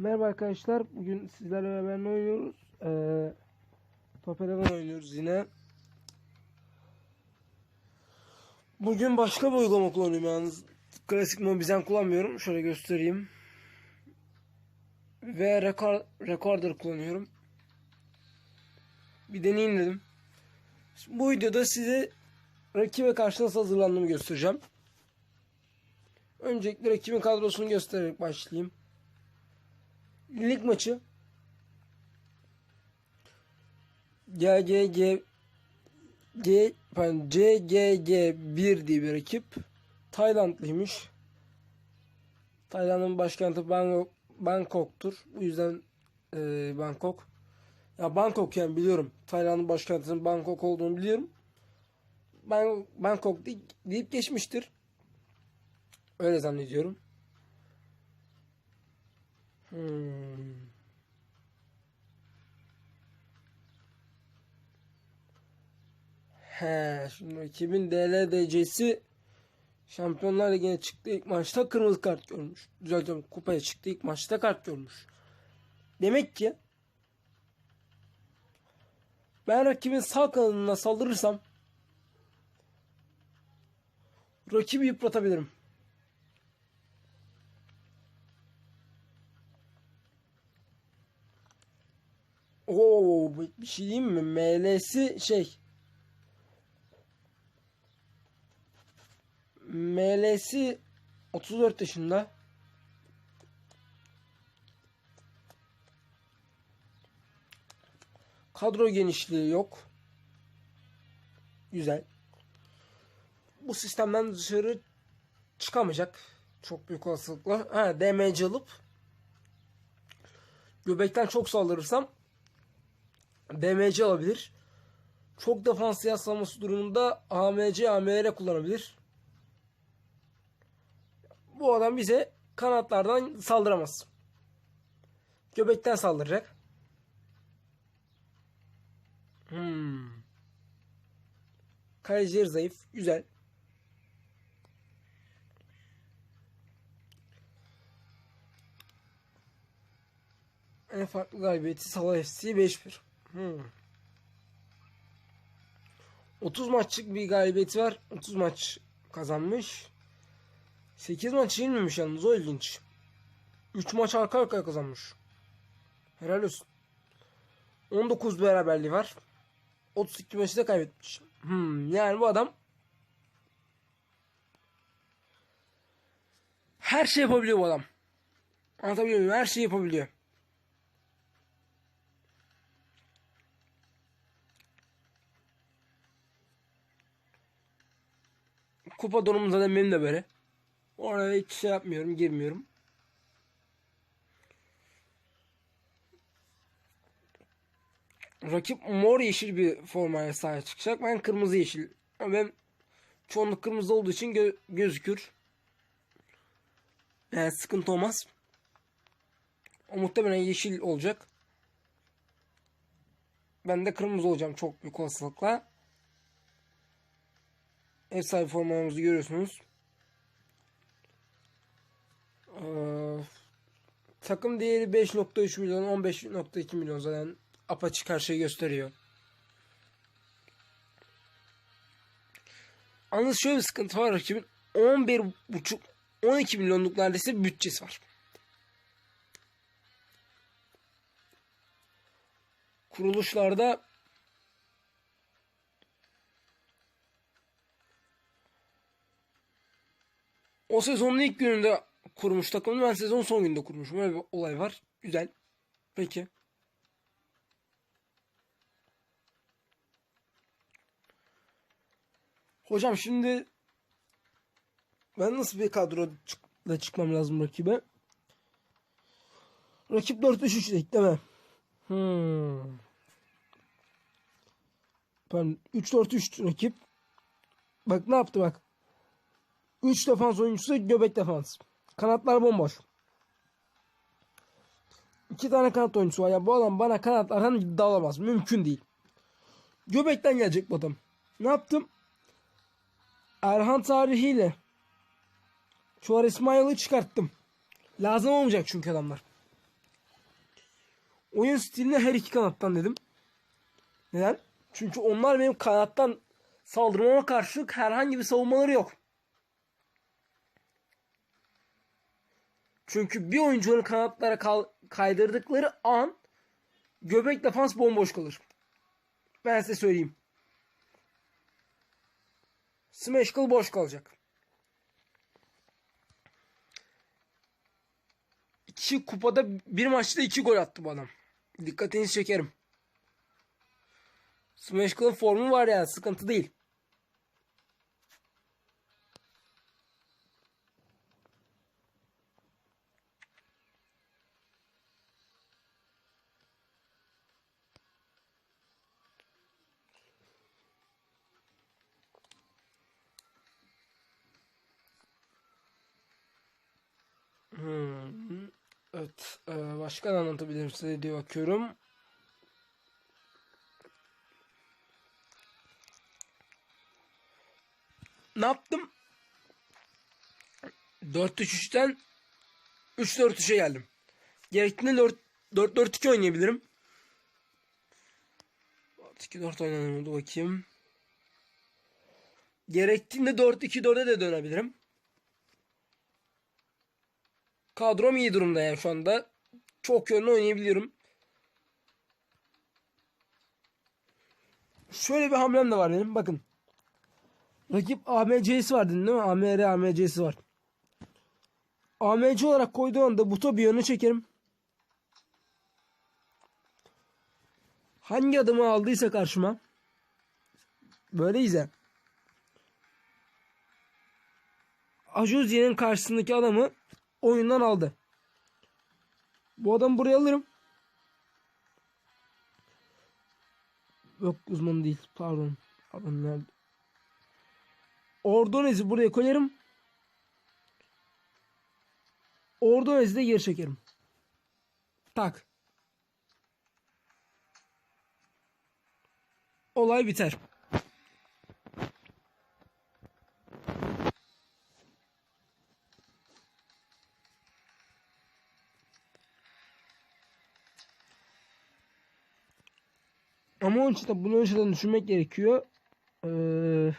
Merhaba arkadaşlar. Bugün sizlerle beraber oynuyoruz? Ee, Eleven oynuyoruz yine. Bugün başka bir uygulama kullanıyorum yalnız. Klasik Mobizen kullanmıyorum. Şöyle göstereyim. Ve record, Recorder kullanıyorum. Bir deneyeyim dedim. Şimdi bu videoda size rakibe karşı nasıl hazırlandığımı göstereceğim. Öncelikle rakibin kadrosunu göstererek başlayayım. Lig maçı. GGG G pardon CGG 1 diye bir rakip. Taylandlıymış. Tayland'ın başkenti Bangkok, Bangkok'tur. Bu yüzden e, Bangkok. Ya Bangkok yani biliyorum. Tayland'ın başkentinin Bangkok olduğunu biliyorum. Bang, Bangkok deyip geçmiştir. Öyle zannediyorum. Hmm. He, şimdi rakibin DLDC'si Şampiyonlar Ligi'ne çıktı ilk maçta kırmızı kart görmüş. Düzeltiyorum kupaya çıktı ilk maçta kart görmüş. Demek ki ben rakibin sağ kanadına saldırırsam rakibi yıpratabilirim. Oo bir şey diyeyim mi? ML'si şey ML'si 34 yaşında. Kadro genişliği yok. Güzel. Bu sistemden dışarı çıkamayacak. Çok büyük olasılıkla. Ha, DMC alıp göbekten çok saldırırsam DMC alabilir. Çok defans yaslaması durumunda AMC, AMR kullanabilir. Bu adam bize kanatlardan saldıramaz. Göbekten saldıracak. Hmm. Kalecileri zayıf. Güzel. En farklı galibiyeti Salah FC 5-1. Hmm. 30 maçlık bir galibiyeti var. 30 maç kazanmış. 8 maç yenilmemiş yalnız o ilginç. 3 maç arka arkaya kazanmış. Helal olsun. 19 beraberliği var. 32 maçı da kaybetmiş. Hmm, yani bu adam her şey yapabiliyor bu adam. Anlatabiliyor muyum? Her şeyi yapabiliyor. Kupa durumum zaten benim de böyle. Oraya hiç şey yapmıyorum, girmiyorum. Rakip mor yeşil bir formaya sahip çıkacak. Ben kırmızı yeşil. Ben çoğunluk kırmızı olduğu için gö- gözükür. Yani sıkıntı olmaz. O muhtemelen yeşil olacak. Ben de kırmızı olacağım çok büyük olasılıkla. Ev sahibi formalarımızı görüyorsunuz. Ee, takım değeri 5.3 milyon 15.2 milyon zaten apaçık her şeyi gösteriyor. Yalnız şöyle bir sıkıntı var rakibin 11.5 12 milyonluk neredeyse bütçesi var. Kuruluşlarda o sezonun ilk gününde kurmuş takımını ben sezon son gününde kurmuşum. Öyle bir olay var. Güzel. Peki. Hocam şimdi ben nasıl bir kadroyla çıkmam lazım rakibe? Rakip 4-3-3 dedik değil mi? Hmm. Ben 3-4-3 rakip. Bak ne yaptı bak. 3 defans oyuncusu göbek defans. Kanatlar bomboş. İki tane kanat oyuncusu var. Ya bu adam bana kanatlardan dalamaz. Mümkün değil. Göbekten gelecek bu adam. Ne yaptım? Erhan tarihiyle Çuvar İsmail'i çıkarttım. Lazım olmayacak çünkü adamlar. oyun stiline her iki kanattan dedim. Neden? Çünkü onlar benim kanattan saldırmama karşılık herhangi bir savunmaları yok. Çünkü bir oyuncunun kanatlara kal- kaydırdıkları an göbek defans bomboş kalır. Ben size söyleyeyim. Smashkle boş kalacak. İki kupada bir maçta iki gol attı bu adam. Dikkatinizi çekerim. Smashkle'ın formu var yani sıkıntı değil. Hmm. Evet. e, başka ne anlatabilirim size diye bakıyorum. Ne yaptım? 4-3-3'ten 3-4-3'e geldim. Gerektiğinde 4-4-2 oynayabilirim. 4-2-4 oynanır mı? bakayım. Gerektiğinde 4-2-4'e de dönebilirim. Kadrom iyi durumda yani şu anda. Çok yönlü oynayabiliyorum. Şöyle bir hamlem de var benim. Bakın. Rakip AMC'si var dedin değil mi? AMR AMC'si var. AMC olarak koyduğu anda buto bir yöne çekerim. Hangi adımı aldıysa karşıma. Böyle izle. Ajuzi'nin karşısındaki adamı oyundan aldı. Bu adam buraya alırım. Yok uzman değil. Pardon. Adam nerede? Ordonez'i buraya koyarım. Ordonez'i de geri çekerim. Tak. Olay biter. Ama onun için de bunu önceden düşünmek gerekiyor. Ee,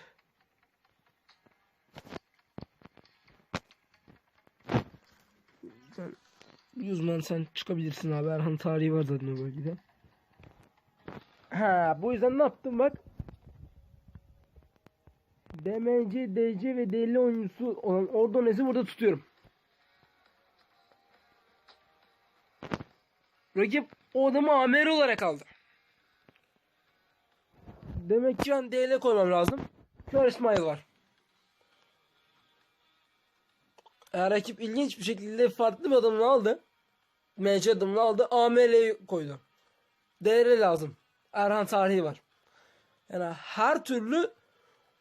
sen, bir uzman sen çıkabilirsin abi. Erhan tarihi var zaten o bölgede. Ha, bu yüzden ne yaptım bak. DMC, DC ve DL oyuncusu olan Ordonez'i burada tutuyorum. Rakip o adamı Amer olarak aldı. Demek ki ben DL koymam lazım. Kör İsmail var. Eğer rakip ilginç bir şekilde farklı bir adamını aldı. MC adamını aldı. AML'yi koydu. DR lazım. Erhan tarihi var. Yani her türlü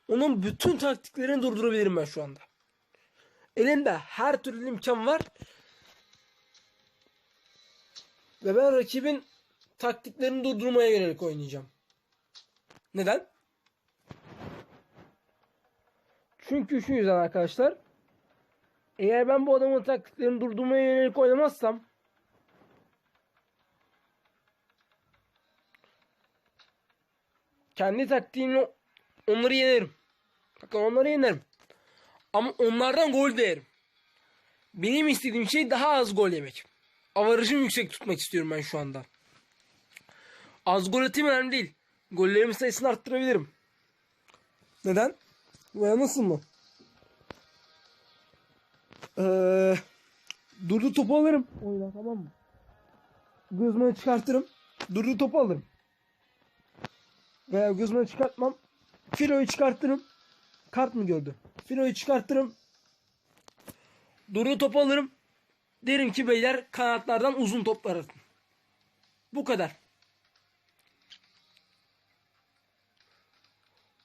onun bütün taktiklerini durdurabilirim ben şu anda. Elimde her türlü imkan var. Ve ben rakibin taktiklerini durdurmaya yönelik oynayacağım. Neden? Çünkü şu yüzden arkadaşlar. Eğer ben bu adamın taktiklerini durdurmaya yönelik oynamazsam kendi taktiğimle onları yenerim. Bakın onları yenerim. Ama onlardan gol de yerim. Benim istediğim şey daha az gol yemek. Avarajımı yüksek tutmak istiyorum ben şu anda. Az gol atayım önemli değil. Gollerimin sayısını arttırabilirim. Neden? Veya nasıl mı? Ee, durdu topu alırım. Oyna tamam mı? Gözümü çıkartırım. Durdu topu alırım. Veya gözümü çıkartmam. Filoyu çıkartırım. Kart mı gördü? Filoyu çıkartırım. Durdu topu alırım. Derim ki beyler kanatlardan uzun toplar atın. Bu kadar.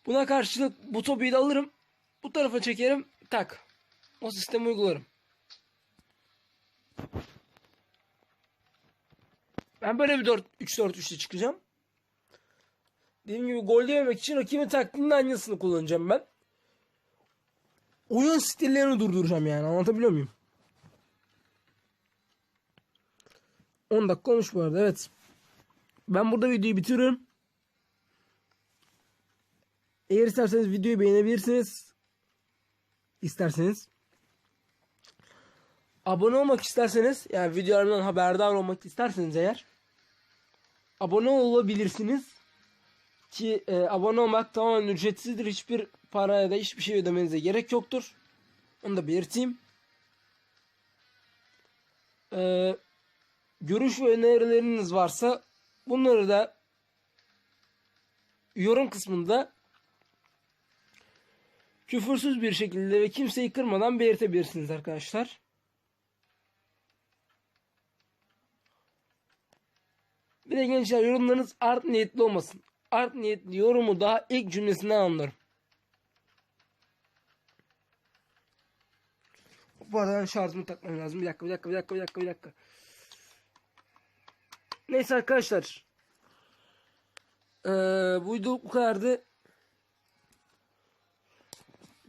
Buna karşılık bu topu da alırım. Bu tarafa çekerim. Tak. O sistemi uygularım. Ben böyle bir 4 3-4-3'te çıkacağım. Dediğim gibi gol yememek için rakibin taktiğinin aynısını kullanacağım ben. Oyun stillerini durduracağım yani. Anlatabiliyor muyum? 10 dakika olmuş bu arada. Evet. ben burada videoyu bitiriyorum. Eğer isterseniz videoyu beğenebilirsiniz. İsterseniz. Abone olmak isterseniz yani videolarımdan haberdar olmak isterseniz eğer abone olabilirsiniz. Ki e, abone olmak tamamen ücretsizdir. Hiçbir para ya da hiçbir şey ödemenize gerek yoktur. Onu da belirteyim. Ee, görüş ve önerileriniz varsa bunları da yorum kısmında küfürsüz bir şekilde ve kimseyi kırmadan belirtebilirsiniz arkadaşlar. Bir de gençler yorumlarınız art niyetli olmasın. Art niyetli yorumu daha ilk cümlesinden anlarım. Bu arada şarjımı takmam lazım. Bir dakika, bir dakika, bir dakika, bir dakika, bir dakika. Neyse arkadaşlar. Ee, bu video bu kadardı.